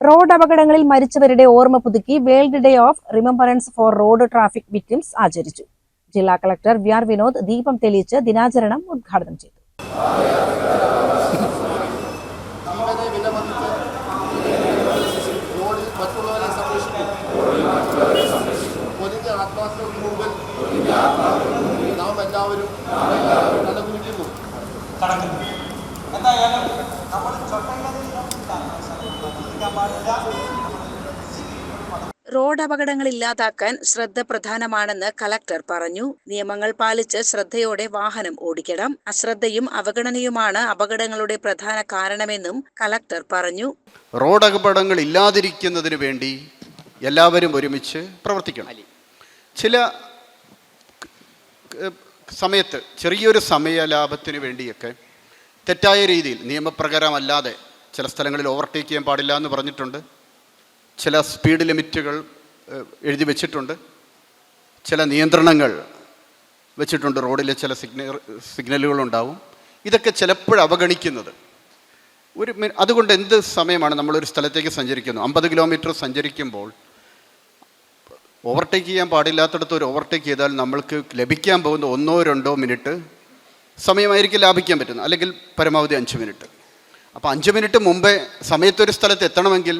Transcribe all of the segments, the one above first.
Road അപകടങ്ങളിൽ മരിച്ചവരുടെ ഓർമ്മ പുതുക്കി world day of remembrance for road traffic victims ആചരിച്ചു. ജില്ലാ കളക്ടർ വി ആർ വിനോദ് ദീപം തെളിയിച്ച് ദിനാചരണം ഉദ്ഘാടനം ചെയ്തു. നാം എല്ലാവരും എന്തായാലും നമ്മൾ പാടില്ല റോഡ് അപകടങ്ങൾ ഇല്ലാതാക്കാൻ ശ്രദ്ധ പ്രധാനമാണെന്ന് കലക്ടർ പറഞ്ഞു. നിയമങ്ങൾ പാലിച്ച് ശ്രദ്ധയോടെ വാഹനം ഓടിക്കണം. അശ്രദ്ധയും അവഗണനയുമാണ് അപകടങ്ങളുടെ പ്രധാന കാരണമെന്നും കലക്ടർ പറഞ്ഞു. റോഡ് അപകടങ്ങൾ ഇല്ലാതിരിക്കുന്നതിന് വേണ്ടി എല്ലാവരും ഒരുമിച്ച് പ്രവർത്തിക്കണം. ചില സമയത്ത് ചെറിയൊരു സമയ ലാഭത്തിന് വേണ്ടിയൊക്കെ തെറ്റായ രീതിയിൽ നിയമപ്രകാരമല്ലാതെ ചില സ്ഥലങ്ങളിൽ ഓവർടേക്ക് ചെയ്യാൻ പാടില്ല എന്ന് പറഞ്ഞിട്ടുണ്ട്. ചില സ്പീഡ് ലിമിറ്റുകൾ എഴുതി വെച്ചിട്ടുണ്ട്. ചില നിയന്ത്രണങ്ങൾ വെച്ചിട്ടുണ്ട്. റോഡിലെ ചില സിഗ്നൽ സിഗ്നലുകളുണ്ടാവും ഇതൊക്കെ ചിലപ്പോഴും അവഗണിക്കുന്നത്. ഒരു അതുകൊണ്ട് എന്ത് സമയമാണ് നമ്മളൊരു സ്ഥലത്തേക്ക് സഞ്ചരിക്കുന്നു അമ്പത് കിലോമീറ്റർ സഞ്ചരിക്കുമ്പോൾ ഓവർടേക്ക് ചെയ്യാൻ പാടില്ലാത്തടത്ത് ഒരു ഓവർടേക്ക് ചെയ്താൽ നമ്മൾക്ക് ലഭിക്കാൻ പോകുന്ന ഒന്നോ രണ്ടോ മിനിറ്റ് സമയമായിരിക്കും ലാഭിക്കാൻ പറ്റുന്നത്. അല്ലെങ്കിൽ പരമാവധി അഞ്ച് മിനിറ്റ് അപ്പോൾ അഞ്ച് മിനിറ്റ് മുമ്പേ സമയത്തൊരു സ്ഥലത്ത് എത്തണമെങ്കിൽ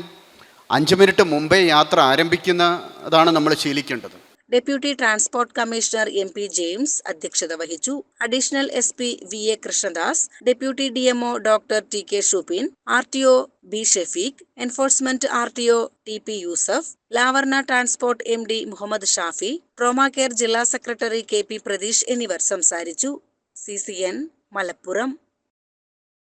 അഞ്ച് മിനിറ്റ് മുമ്പേ യാത്ര ആരംഭിക്കുന്നതാണ് നമ്മൾ ശീലിക്കേണ്ടത്. Deputy transport commissioner M P James അധ്യക്ഷത വഹിച്ചു. Additional S P V A Krishnadas deputy D M O doctor T K Shupin R T O B Shefeeq enforcement R T O T P Yusuf Lavarna transport M D Muhammad Shafi trauma care ജില്ലാ secretary K P Pratheesh എന്നിവർ സംസാരിച്ചു. C C N Malappuram.